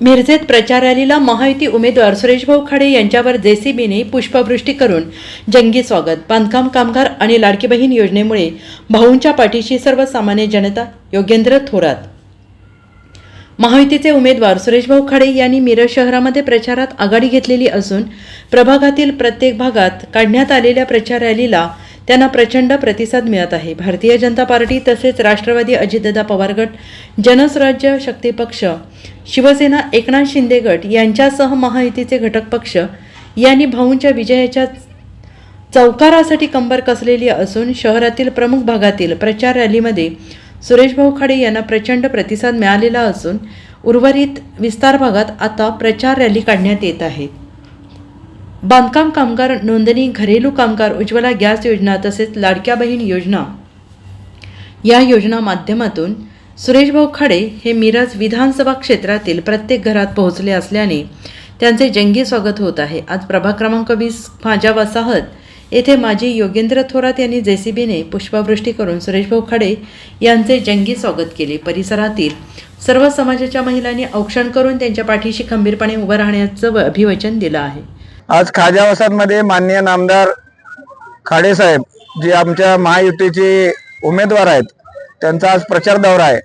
मिरजेत प्रचार रॅलीला महायुती उमेदवार सुरेशभाऊ खाडे यांच्यावर जेसीबीने पुष्पवृष्टी करून जंगी स्वागत. बांधकाम कामगार आणि लाडकी बहीण योजनेमुळे भाऊंच्या पाठीशी सर्वसामान्य जनता योगेंद्र थोरात. महायुतीचे उमेदवार सुरेशभाऊ खाडे यांनी मिरज शहरामध्ये प्रचारात आघाडी घेतलेली असून प्रभागातील प्रत्येक भागात काढण्यात आलेल्या प्रचार रॅलीला त्यांना प्रचंड प्रतिसाद मिळत आहे. भारतीय जनता पार्टी तसेच राष्ट्रवादी अजितदादा पवार गट जनस्वराज्य शक्ती पक्ष शिवसेना एकनाथ शिंदे गट यांच्यासह महायुतीचे घटक पक्ष यांनी भाऊंच्या विजयाच्या चौकारासाठी कंबर कसलेली असून शहरातील प्रमुख भागातील प्रचार रॅलीमध्ये सुरेशभाऊ खाडे यांना प्रचंड प्रतिसाद मिळालेला असून उर्वरित विस्तार भागात आता प्रचार रॅली काढण्यात येत आहे. बांधकाम कामगार नोंदणी घरेलू कामगार उज्ज्वला गॅस योजना तसेच लाडक्या बहीण योजना. या योजना माध्यमातून सुरेशभाऊ खाडे हे मिरज विधानसभा क्षेत्रातील प्रत्येक घरात पोहोचले असल्याने त्यांचे जंगी स्वागत होत आहे. आज प्रभाग क्रमांक वीस माझ्या वसाहत येथे माजी योगेंद्र थोरात यांनी जेसीबीने पुष्पवृष्टी करून सुरेशभाऊ खाडे यांचे जंगी स्वागत केले. परिसरातील सर्व समाजाच्या महिलांनी औक्षण करून त्यांच्या पाठीशी खंबीरपणे उभं राहण्याचं अभिवचन दिलं आहे. आज खाजा माननीय नामदार खाडेसाहेब जे आमच्या महायुतीचे उमेदवार आहेत त्यांचा आज प्रचार दौरा आहे.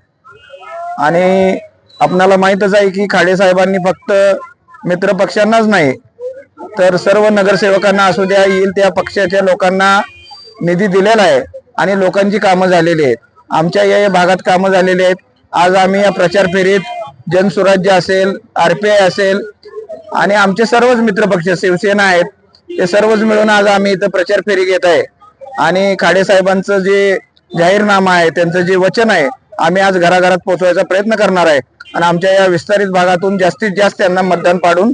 आणि आपणाला माहीतच आहे की खाडेसाहेबांनी फक्त मित्र पक्षांनाच नाही तर सर्व नगरसेवकांना असू द्या येईल त्या पक्षाच्या लोकांना निधी दिलेला आहे आणि लोकांची कामं झालेली आहेत. आमच्या या या भागात कामं झालेली आहेत. आज आम्ही या प्रचार फेरीत जनसुराज्य असेल आरपीआय असेल आणि आमचे सर्वच मित्रपक्ष शिवसेना आहेत ते सर्वच मिळून आज आम्ही इथं प्रचार फेरी घेत आहे. आणि खाडे साहेबांचं जे जाहीरनामा आहे त्यांचं जे वचन आहे आम्ही आज घराघरात पोहोचवायचा प्रयत्न करणार आहे. आणि आमच्या या विस्तारित भागातून जास्तीत जास्त त्यांना मतदान पाडून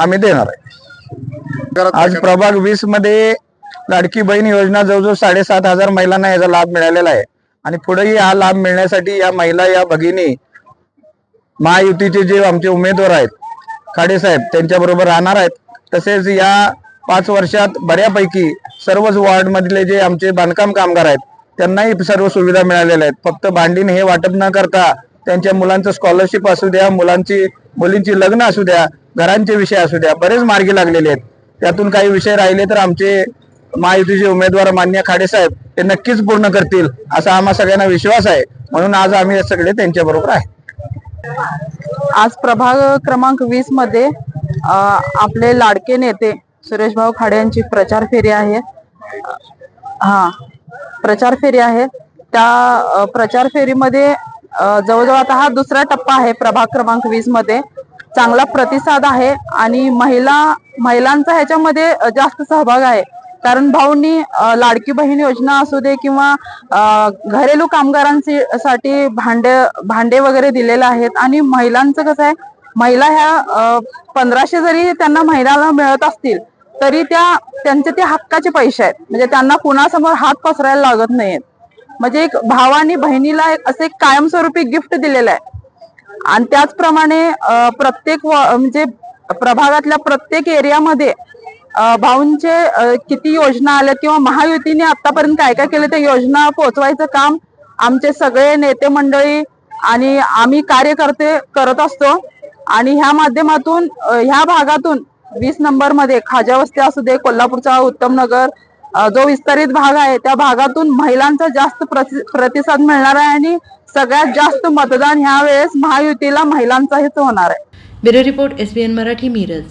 आम्ही देणार आहे. आज प्रभाग वीसमध्ये लाडकी बहीण योजना जवळजवळ साडेसात हजार महिलांना याचा लाभ मिळालेला आहे. आणि पुढेही हा लाभ मिळण्यासाठी या महिला या भगिनी महायुतीचे जे आमचे उमेदवार आहेत खाडे साहेब त्यांच्याबरोबर राहणार आहेत. तसेच या पाच वर्षात बऱ्यापैकी सर्वच वॉर्डमधले जे आमचे बांधकाम कामगार आहेत त्यांनाही सर्व सुविधा मिळालेल्या आहेत. फक्त भांडीन हे वाटप न करता त्यांच्या मुलांचं स्कॉलरशिप असू द्या मुलांची मुलींची लग्न असू द्या घरांचे विषय असू द्या बरेच मार्गी लागलेले आहेत. त्यातून काही विषय राहिले तर आमचे महायुतीचे उमेदवार मान्य खाडे साहेब ते नक्कीच पूर्ण करतील असा आम्हा सगळ्यांना विश्वास आहे. म्हणून आज आम्ही सगळे त्यांच्या बरोबर आहे. आज प्रभाग क्रमांक वीसमध्ये आपले लाडके नेते सुरेशभाऊ खाडे यांची प्रचार फेरी आहे. हा प्रचार फेरी आहे. त्या प्रचार फेरीमध्ये जवळजवळ आता हा दुसरा टप्पा आहे प्रभाग क्रमांक वीसमध्ये. चांगला प्रतिसाद आहे आणि महिला महिलांचा ह्याच्यामध्ये जास्त सहभाग आहे. कारण भाऊंनी लाडकी बहीण योजना असू दे किंवा घरेलू कामगारांसाठी भांडे भांडे वगैरे दिलेले आहेत. आणि महिलांचं कसं आहे महिला ह्या पंधराशे जरी त्यांना महिन्याला मिळत असतील तरी त्या त्यांचे ते हक्काचे पैसे आहेत. म्हणजे त्यांना कुणासमोर हात पसरायला लागत नाहीत म्हणजे एक भावानी बहिणीला एक असे कायमस्वरूपी गिफ्ट दिलेलं आहे. आणि त्याचप्रमाणे प्रत्येक म्हणजे प्रभागातल्या प्रत्येक एरियामध्ये भाऊंचे किती योजना आल्या किंवा महायुतीने आतापर्यंत काय काय केलं त्या योजना पोहोचवायचं काम आमचे सगळे नेते मंडळी आणि आम्ही कार्यकर्ते करत असतो. आणि ह्या माध्यमातून ह्या भागातून वीस नंबरमध्ये खाजा वस्ती असू दे कोल्हापूरचा उत्तम नगर जो विस्तारित भाग आहे त्या भागातून महिलांचा जास्त प्रतिसाद मिळणार आहे आणि सगळ्यात जास्त मतदान ह्या वेळेस महायुतीला महिलांचाहीच होणार आहे. Bureau report S B N Marathi Miraj.